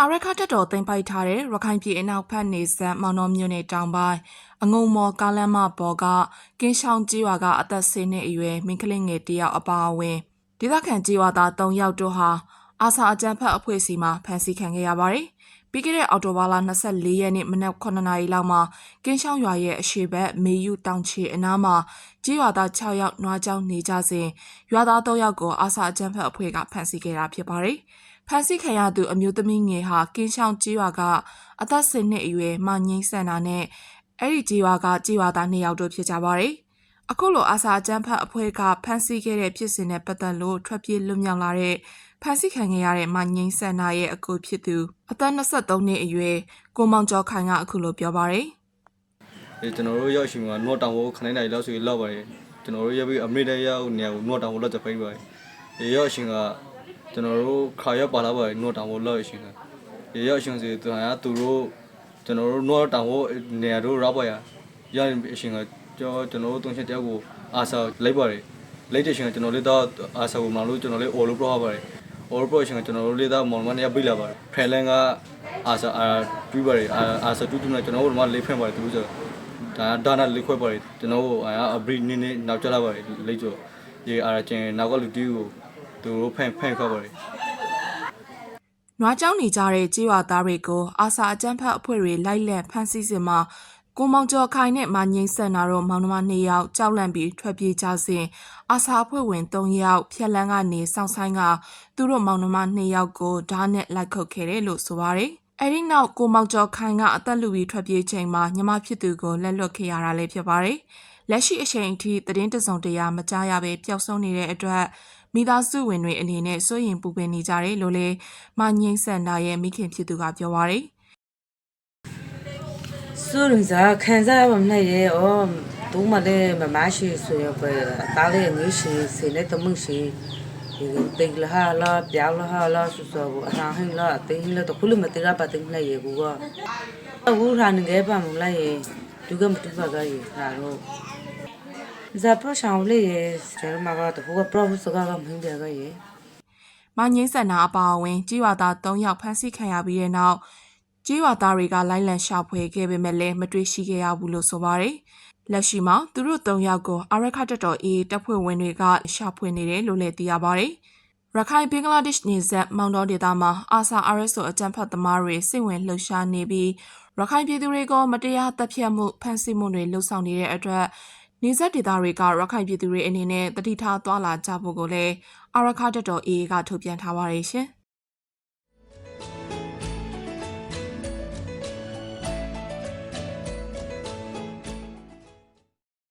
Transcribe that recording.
အာရခတက်တော်တင်ပိုက်ထားတဲ့ရခိုင်ပြည်အနောက်ဖက်နေဆက်မောင်နှမြို့နယ်တောင်ပိုင်းအငုံမော်ကားလမ်းမပေါ်ကကင်းရှောင်းကြီးရွာကအသက်10နှစ်အရွယ်မိန်းကလေးငယ်တစ်ယောက်အပါအဝင်ဒေသခံကြီးရွာသား3ယောက်တို့ဟာအာဆာအကြမ်းဖက်အဖွဲ့အစည်းမှဖမ်းဆီးခံခဲ့ရပါတယ်။ပြီးခဲ့တဲ့အော်တိုဘာလ24ရက်နေ့မနက်9နာရီလောက်မှာကင်းရှောင်းရွာရဲ့အရှေ့ဘက်မေယူတောင်ချေအနားမှာကြီးရွာသား6ယောက်နွားကြောင်းနေကြစဉ်ရွာသား3ယောက်ကိုအာဆာအကြမ်းဖက်အဖွဲ့ကဖမ်းဆီးခဲ့တာဖြစ်ပါတယ်။ ဖမ်းဆီးခံရသူအမျိုးသမီးငယ်ဟာကင်းရှောင်းကြီးရွာကအသက်10နှစ်အရွယ်မငိမ့်ဆန်တာနဲ့အဲ့ဒီကြီးရွာကကြီးရွာသား2ယောက်တို့ဖြစ်ကြပါတယ်။အခုလိုအာစာအကျန်းဖတ်အဖွဲ့ကဖမ်းဆီးခဲ့တဲ့ဖြစ်စဉ်နဲ့ပတ်သက်လို့ထွက်ပြေးလွတ်မြောက်လာတဲ့ဖမ်းဆီးခံခဲ့ရတဲ့မငိမ့်ဆန်တာရဲ့အကူဖြစ်သူအသက်23နှစ်အရွယ်ကိုမောင်ကျော်ခိုင်ကအခုလိုပြောပါတယ်အဲကျွန်တော်တို့ရောက်ရှိမှာနော့တောင်ကိုခနိုင်နိုင်လောက်ဆိုလောက်ပါတယ်ကျွန်တော်တို့ရောက်ပြီးအမေရိကရောက်နေကိုနော့တောင်ကိုလောက်တပိပါတယ်ဒီရောက်ရှိက ကျွန်တော်တို့ခါရောက်ပါလာပါတယ်နော့တောင်ကိုလောက်ရှိကဒီရောက်ရှိစီသူဟာသူတို့ကျွန်တော်တို့နော့တောင်ကိုနေရာတို့ရောက်ပါရရအရှင်ကကျွန်တော်ကျွန်တော်တို့တုံးချက်တယောက်ကိုအာစာလိုက်ပါတယ်လိုက်တဲ့ရှင်ကကျွန်တော်လေးတော့အာစာကိုမလို့ကျွန်တော်လေးအော်လို့ပြောပါတယ်အော်လို့ပြောရှင်ကကျွန်တော်တို့လေးတော့မောင်မနေပြိလာပါတယ်ဖရလန်ကအာစာအာတူးပါတယ်အာစာတူးတူးနဲ့ကျွန်တော်တို့ကလေးဖင်ပါတယ်သူဆိုဒါဒါနာလေးခွဲပါတယ်ကျွန်တော်တို့အဘရီနင်းနေနောက်ကျလာပါတယ်လိတ်ကျော်ရေအားကျင်နောက်ကလူတီးကို သူတို့ဖန်ဖန်ခောက်ပါတယ်။နွားကြောင်းနေကြတဲ့ကြီးရွာသားတွေကိုအာစာအကျန်းဖတ်အဖွဲ့တွေလိုက်လံဖမ်းဆီးစဉ်မှာကိုမောင်ကျော်ခိုင်နဲ့မငိမ့်ဆန်နာတို့မောင်နှမ2ယောက်ကြောက်လန့်ပြီးထွက်ပြေးကြစဉ်အာစာအဖွဲ့ဝင်3ယောက်ဖြက်လန်းကနေစောင့်ဆိုင်ကသူတို့မောင်နှမ2ယောက်ကိုဓာတ်နဲ့လိုက်ခုတ်ခဲ့တယ်လို့ဆိုပါတယ်။အဲဒီနောက်ကိုမောင်ကျော်ခိုင်ကအသက်လူပြီးထွက်ပြေးချိန်မှာညီမဖြစ်သူကိုလက်လွတ်ခဲ့ရတာလည်းဖြစ်ပါတယ်။လက်ရှိအချိန်အထိသတင်းတစုံတရာမကြားရဘဲပျောက်ဆုံးနေတဲ့အတွက် မိသားစုဝင်တွေအနေနဲ့စိုးရင်ပူပင်နေကြတယ်လို့လည်းမငိမ့်ဆန်နာရဲ့မိခင်ဖြစ်သူကပြောပါရယ်စိုးရင်စားခံစားရမှမနဲ့ရဲ့ဩဒုမလည်းမမရှိဆိုရပဲတားလေငွေရှိစေနဲ့တမှုရှိဒီတိတ်လာလာပြောင်းလာလာဆူဆူအနာဟင်းလာတင်းလာတခုလမတရပါတင်းလိုက်ရေကူကအခုထာနေခဲ့ပါမလားရေဒုကမတူပါကရေဟာတော့ ဇာပရဆောင်လေးရေစတမကတော့ဘုကပရဖစကကမင်းပြကရေမငိမ့်ဆန်နာအပါအဝင်ကြီးရွာသား3ယောက်ဖမ်းဆီးခံရပြီးတဲ့နောက်ကြီးရွာသားတွေကလိုက်လံရှာဖွေခဲ့ပေမဲ့လည်းမတွေ့ရှိခဲ့ရဘူးလို့ဆိုပါတယ်။လက်ရှိမှာသူတို့3ယောက်ကိုအာရခတက်တော်အေးတပ်ဖွဲ့ဝင်တွေကရှာဖွေနေတယ်လို့လည်းသိရပါတယ်။ရခိုင်ဘင်္ဂလားဒေ့ရှ်နေဆက်မောင်တော်ဒေသမှာအာဆာ RSO အကြံဖတ်သမားတွေစိတ်ဝင်လှုပ်ရှားနေပြီးရခိုင်ပြည်သူတွေကမတရားတပ်ဖြတ်မှုဖမ်းဆီးမှုတွေလှုပ်ဆောင်နေတဲ့အတွက် နေဆက်ဒေသတွေကရခိုင်ပြည်သူတွေအနေနဲ့တတိထားသွားလာကြဖို့ကိုလည်းအာရခတက်တော်အေးကထုတ်ပြန်ထားပါတယ်ရှင်။